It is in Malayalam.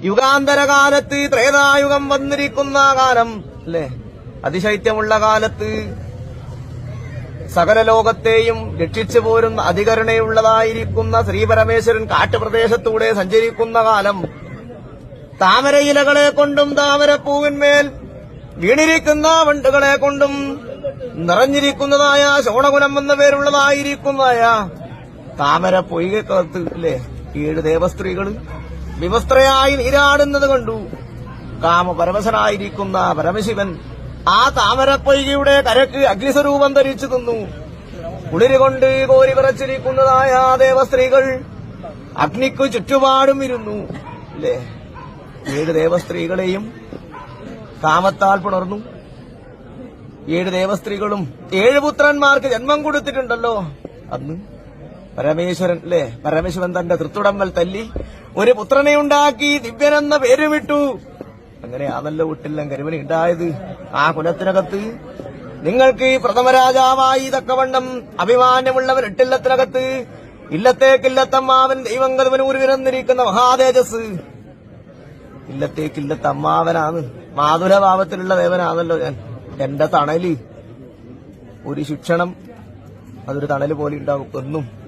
യുഗാന്തര കാലത്ത് ത്രേതായുഗം വന്നിരിക്കുന്ന കാലം അല്ലേ? അതിശൈത്യമുള്ള കാലത്ത് സകല ലോകത്തെയും രക്ഷിച്ചു പോരുന്ന അധികരണയുള്ളതായിരിക്കുന്ന ശ്രീപരമേശ്വരൻ കാട്ടുപ്രദേശത്തൂടെ സഞ്ചരിക്കുന്ന കാലം താമരയിലകളെ കൊണ്ടും താമരപ്പൂവിന്മേൽ വീണിരിക്കുന്ന വണ്ടുകളെ കൊണ്ടും നിറഞ്ഞിരിക്കുന്നതായ ശോണകുലം എന്ന പേരുള്ളതായിരിക്കുന്നതായ താമര പൊയ്കക്കകത്ത് അല്ലേ? ഏഴ് ദേവസ്ത്രീകൾ വിവസ്ത്രയായി നീരാടുന്നത് കണ്ടു. കാമപരമശനായിരിക്കുന്ന പരമശിവൻ ആ താമരപ്പൊയ്കയുടെ കരക്ക് അഗ്നിസ്വരൂപം ധരിച്ചു നിന്നു. കുളിരുകൊണ്ട് കോരി വിറച്ചിരിക്കുന്നതായ ദേവസ്ത്രീകൾ അഗ്നിക്കു ചുറ്റുപാടും ഇരുന്നു. അല്ലേ ഏഴ് ദേവസ്ത്രീകളെയും കാമത്താൽ പുണർന്നു. ഏഴ് ദേവസ്ത്രീകളും ഏഴ് പുത്രന്മാർക്ക് ജന്മം കൊടുത്തിട്ടുണ്ടല്ലോ. അന്ന് പരമേശ്വരൻ അല്ലേ പരമേശ്വരൻ തന്റെ തൃത്തുടമ്പൽ തല്ലി ഒരു പുത്രനെ ഉണ്ടാക്കി ദിവ്യനെന്ന അങ്ങനെ അതല്ല വിട്ടില്ല കരുവനി ഉണ്ടായത് ആ കുലത്തിനകത്ത് നിങ്ങൾക്ക് പ്രഥമരാജാവായി പ്രഥമ രാജാവായി തക്കവണ്ണം അഭിമാനമുള്ളവർ എട്ടില്ലത്തിനകത്ത് ഇല്ലത്തേക്കില്ലത്തമ്മാവൻ ദൈവം കരുവനൂർ വിരന്നിരിക്കുന്ന മഹാതേജസ്. ഇല്ലത്തേക്കില്ലത്തമ്മാവനാണ്. മാതുരഭാവത്തിലുള്ള ദേവനാണല്ലോ ഞാൻ. എന്റെ തണൽ. ഒരു ശിക്ഷണം അതൊരു തണൽ പോലെ ഉണ്ടാകും എന്നും.